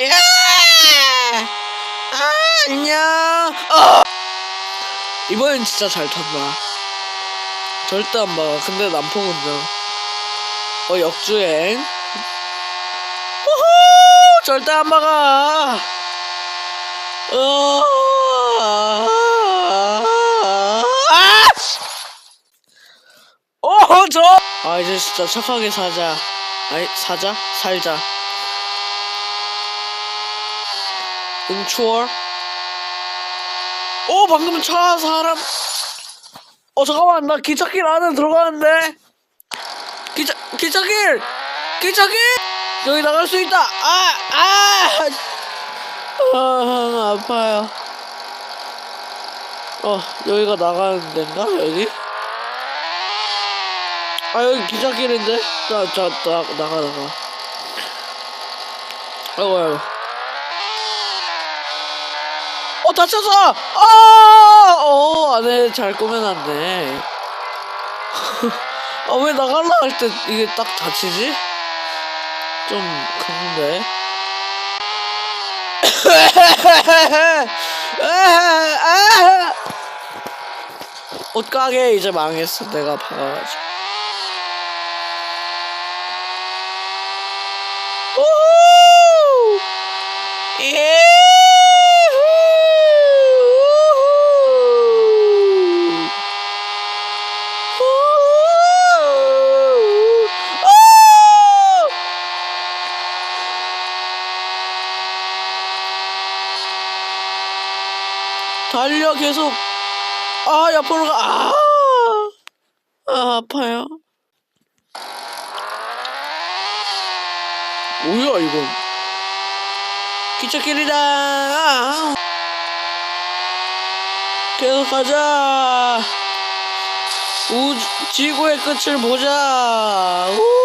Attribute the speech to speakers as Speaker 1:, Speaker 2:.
Speaker 1: 야! 아, 안녕. 어! 이번엔 진짜 잘 탄다. 절대 안 막아. 근데 난폭 운전. 어, 역주행. 우후! 절대 안 막아. 어, 아! 어, 저! 아, 이제 진짜 착하게 사자. 아니, 사자? 살자. 응, 추월? 오, 방금 차 사람. 어, 잠깐만, 나 기차길 안에 들어가는데? 기차, 기차길! 기차길! 여기 나갈 수 있다! 아, 아! 아, 아파요. 어, 여기가 나가는 데인가? 여기? 아, 여기 기차길인데? 자, 자, 나, 나가, 나가. 아이고, 아이고. 어, 다쳤어! 아! 어, 안에 잘 꾸며놨네. 아, 왜 나갈라 할 때 이게 딱 다치지? 좀, 그런데. 옷가게 이제 망했어 내가 박아가지고 달려 계속. 아 옆으로 가 아, 아 아파요. 뭐야 이건 기차길이다. 아. 계속 가자. 우주 지구의 끝을 보자. 우